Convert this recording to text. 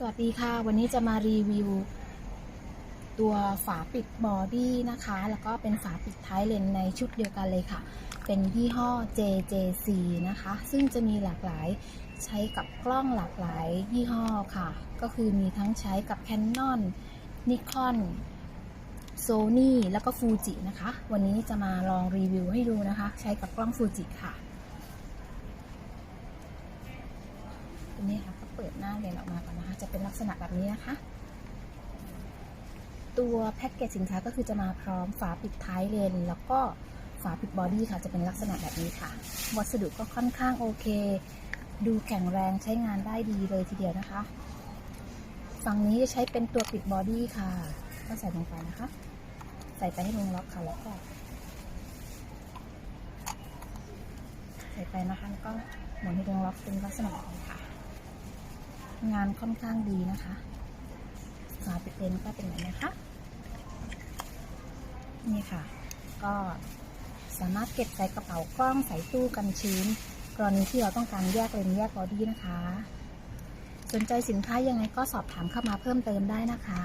สวัสดีค่ะ วันนี้จะมารีวิว ตัวฝาปิดบอดี้นะคะ แล้วก็เป็นฝาปิดท้ายเลนในชุดเดียวกันเลยค่ะ เป็นยี่ห้อ JJC นะคะ ซึ่งจะมีหลากหลายใช้กับกล้องหลากหลายยี่ห้อค่ะ ก็คือมีทั้งใช้กับ Canon Nikon Sony แล้วก็ Fuji นะคะ วันนี้จะมาลองรีวิวให้ดูนะคะ ใช้กับกล้อง Fuji ค่ะ ตัวนี้ค่ะ น้าเลนออกมาก่อนนะคะ จะเป็นลักษณะแบบนี้นะคะ ตัวแพ็กเกจสินค้าก็คือจะมาพร้อมฝาปิดท้ายเลน แล้วก็ฝาปิดบอดี้ค่ะ จะเป็นลักษณะแบบนี้ค่ะ วัสดุก็ค่อนข้างโอเค ดูแข็งแรงใช้งานได้ดีเลยทีเดียวนะคะ ฝั่งนี้จะใช้เป็นตัวปิดบอดี้ค่ะ ก็ใส่ลงไปนะคะ ใส่ไปให้ลงล็อกค่ะ แล้วก็ใส่ไปนะคะแล้วก็หมุนให้ลงล็อกเป็นลักษณะแบบนี้ค่ะ งานค่อนข้างดีนะคะสาเปิดเลนก็เป็นแบบนี้นะคะนี่ค่ะ ก็สามารถเก็บใส่กระเป๋ากล้องใส่ตู้กันชื้น กรณีที่เราต้องการแยกเลนแยกบอดี้นะคะ สนใจสินค้ายังไงก็สอบถามเข้ามาเพิ่มเติมได้นะคะ